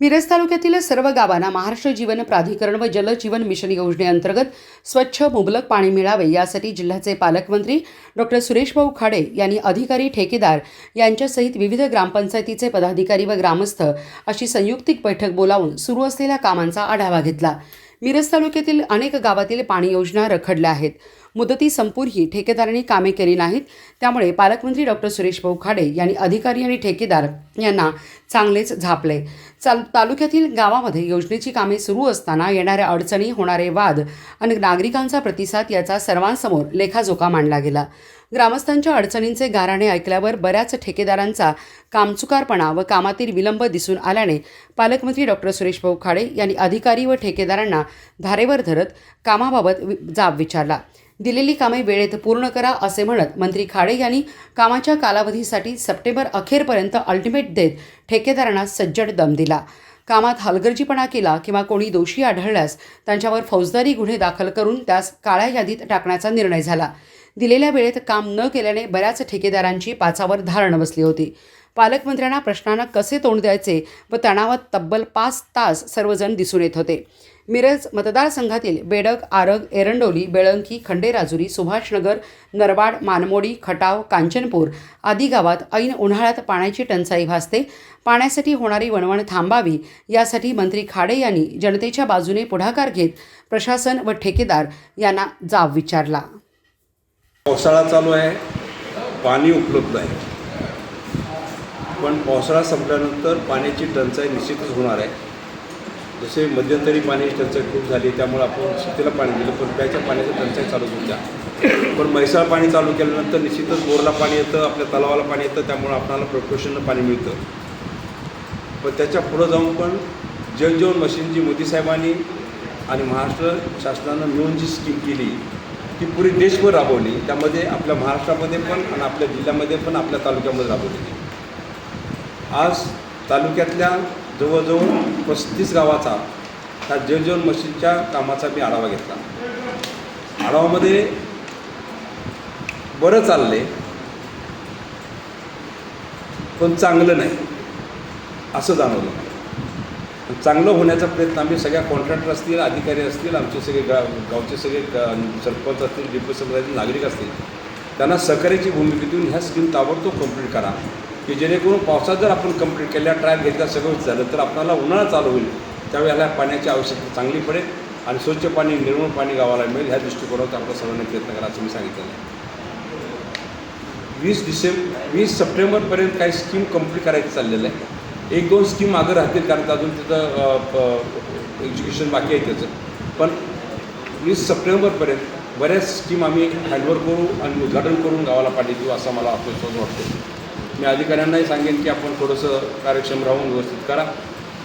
मिरज तालुक्यातील सर्व गावांना महाराष्ट्र जीवन प्राधिकरण व जल जीवन मिशन योजनेअंतर्गत स्वच्छ मुबलक पाणी मिळावे यासाठी जिल्ह्याचे पालकमंत्री डॉक्टर सुरेशभाऊ खाडे यांनी अधिकारी ठेकेदार यांच्यासहित विविध ग्रामपंचायतीचे पदाधिकारी व ग्रामस्थ अशी संयुक्तिक बैठक बोलावून सुरू असलेल्या कामांचा आढावा घेतला. मिरज तालुक्यातील अनेक गावातील पाणी योजना रखडल्या आहेत. मुदती संपूर्ही ठेकेदारांनी कामे केली नाहीत. त्यामुळे पालकमंत्री डॉक्टर सुरेश भाऊ खाडे यांनी अधिकारी आणि ठेकेदार यांना चांगलेच झापले. चाल तालुक्यातील गावामध्ये योजनेची कामे सुरू असताना येणाऱ्या अडचणी होणारे वाद आणि नागरिकांचा प्रतिसाद याचा सर्वांसमोर लेखाजोखा मांडला गेला. ग्रामस्थांच्या अडचणींचे गाराणे ऐकल्यावर बऱ्याच ठेकेदारांचा कामचुकारपणा व कामातील विलंब दिसून आल्याने पालकमंत्री डॉक्टर सुरेश भाऊ खाडे यांनी अधिकारी व ठेकेदारांना धारेवर धरत कामाबाबत वि- जाब विचारला. दिलेली कामे वेळेत पूर्ण करा असे म्हणत मंत्री खाडे यांनी कामाच्या कालावधीसाठी सप्टेंबर अखेरपर्यंत अल्टिमेट देत ठेकेदारांना सज्जड दम दिला. कामात हलगर्जीपणा केला किंवा कोणी दोषी आढळल्यास त्यांच्यावर फौजदारी गुन्हे दाखल करून त्यास काळ्या यादीत टाकण्याचा निर्णय झाला. दिलेल्या वेळेत काम न केल्याने बऱ्याच ठेकेदारांची पाचावर धारण बसली होती. पालकमंत्र्यांना प्रश्नांना कसे तोंड द्यायचे व तणावात तब्बल पाच तास सर्वजण दिसून येत होते. मिरज मतदारसंघातील बेडक आरग एरंडोली बेळंकी खंडेराजुरी सुभाषनगर नरवाड मानमोडी खटाव कांचनपूर आदी गावात ऐन उन्हाळ्यात पाण्याची टंचाई भासते. पाण्यासाठी होणारी वणवण थांबावी यासाठी मंत्री खाडे यांनी जनतेच्या बाजूने पुढाकार घेत प्रशासन व ठेकेदार यांना जाब विचारला. पावसाळा चालू आहे. पाणी उपलब्ध आहे. पण पावसाळा संपल्यानंतर पाण्याची टंचाई निश्चितच होणार आहे. जसे मध्यंतरी पाण्याची टंचाई खूप झाली त्यामुळे आपण शेतीला पाणी दिलं पण प्यायच्या पाण्याची टंचाई चालूच होत्या. पण म्हैसाळ पाणी चालू केल्यानंतर निश्चितच बोरला पाणी येतं आपल्या तलावाला पाणी येतं त्यामुळे आपल्याला प्रपोशननं पाणी मिळतं. पण त्याच्या पुढं जाऊन पण जलजीवन मशीन जी मोदी साहेबांनी आणि महाराष्ट्र शासनानं मिळून जी स्कीम केली ती पुरी देशभर राबवली. त्यामध्ये आपल्या महाराष्ट्रामध्ये पण आणि आपल्या जिल्ह्यामध्ये पण आपल्या तालुक्यामध्ये राबवली. आज तालुक्यातल्या जवळजवळ पस्तीस गावाचा त्या जलजीवन मशीनच्या कामाचा मी आढावा घेतला. आढावामध्ये बरं चालले पण चांगलं नाही असं जाणवलं. चांगलं होण्याचा प्रयत्न आम्ही सगळ्या कॉन्ट्रॅक्टर असतील अधिकारी असतील आमचे सगळे गा गावचे सगळे सरपंच असतील डिप्युटी सरपंच नागरिक असतील त्यांना सहकार्याची भूमिका देऊन ह्या स्कीम ताबडतोब कंप्लीट करा. की जेणेकरून पावसात जर आपण कंप्लीट केल्या ट्रायल घेतल्या सगळं झालं तर आपल्याला उन्हाळा चालू होईल. त्यावेळेला पाण्याची आवश्यकता चांगली पडेल आणि स्वच्छ पाणी निर्मळ पाणी गावाला मिळेल. ह्या दृष्टिकोनात आपल्या सर्वांनी प्रयत्न करा असं मी सांगितलेलं आहे. वीस डिसेंबर वीस सप्टेंबरपर्यंत काही स्कीम कंप्लीट करायचं चाललेलं आहे. एक दोन स्कीम मागं राहतील कारण अजून तिथं एज्युकेशन बाकी आहे त्याचं. पण वीस सप्टेंबरपर्यंत बऱ्याच स्कीम आम्ही हँडवर करू आणि उद्घाटन करून गावाला पाठी देऊ असा मला आत्मविश्वास वाटतो. मी अधिकाऱ्यांनाही सांगेन की आपण थोडंसं कार्यक्षम राहून व्यवस्थित करा.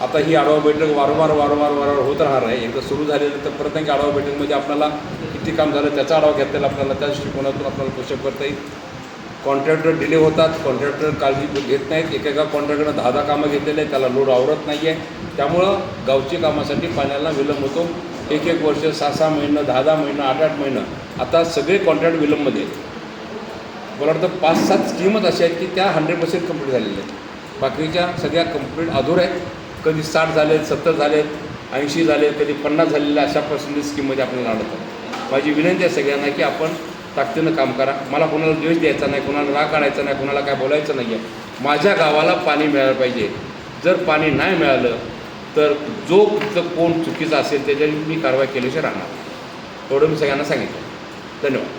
आता ही आढावा बैठक वारंवार वारंवार वारंवार होत राहणार आहे. एकदा सुरू झालेलं तर परत एक आढावा बैठकमध्ये आपल्याला किती काम झालं त्याचा आढावा घेता येईल. आपल्याला त्या दृष्टिकोनातून आपल्याला पोषक करता येईल. कॉन्ट्रॅक्टर डिले होतात. कॉन्ट्रॅक्टर काळजी घेत नाहीत. एकेका कॉन्ट्रॅक्टरनं दहा दहा कामं घेतलेले आहेत. त्याला लोड आवरत नाही आहे त्यामुळं गावची कामासाठी पाण्याला विलंब होतो. एक एक वर्ष सहा सहा महिनं दहा दहा महिनं आठ आठ महिनं. आता सगळे कॉन्ट्रॅक्ट विलंबमध्ये आहेत मला वाटतं पाच सात स्कीमच अशा आहेत की त्या हंड्रेड पर्सेंट कंप्लीट झालेल्या आहेत. बाकीच्या सगळ्या कंप्लीट अधूर आहेत. कधी साठ झालेत सत्तर झालेत ऐंशी झाले कधी पन्नास झालेल्या अशा पर्सेंटेज स्कीममध्ये आपल्याला अडतं माझी विनंती आहे सगळ्यांना की आपण ताकदीनं काम करा. मला कोणाला द्वेष द्यायचा नाही कोणाला राग काढायचा नाही कोणाला काय बोलायचं नाही आहे माझ्या गावाला पाणी मिळालं पाहिजे. जर पाणी नाही मिळालं तर जो तिथं कोण चुकीचा असेल त्याच्यावर मी कारवाई केल्याशिवाय राहणार. एवढं मी सगळ्यांना सांगितलं. धन्यवाद.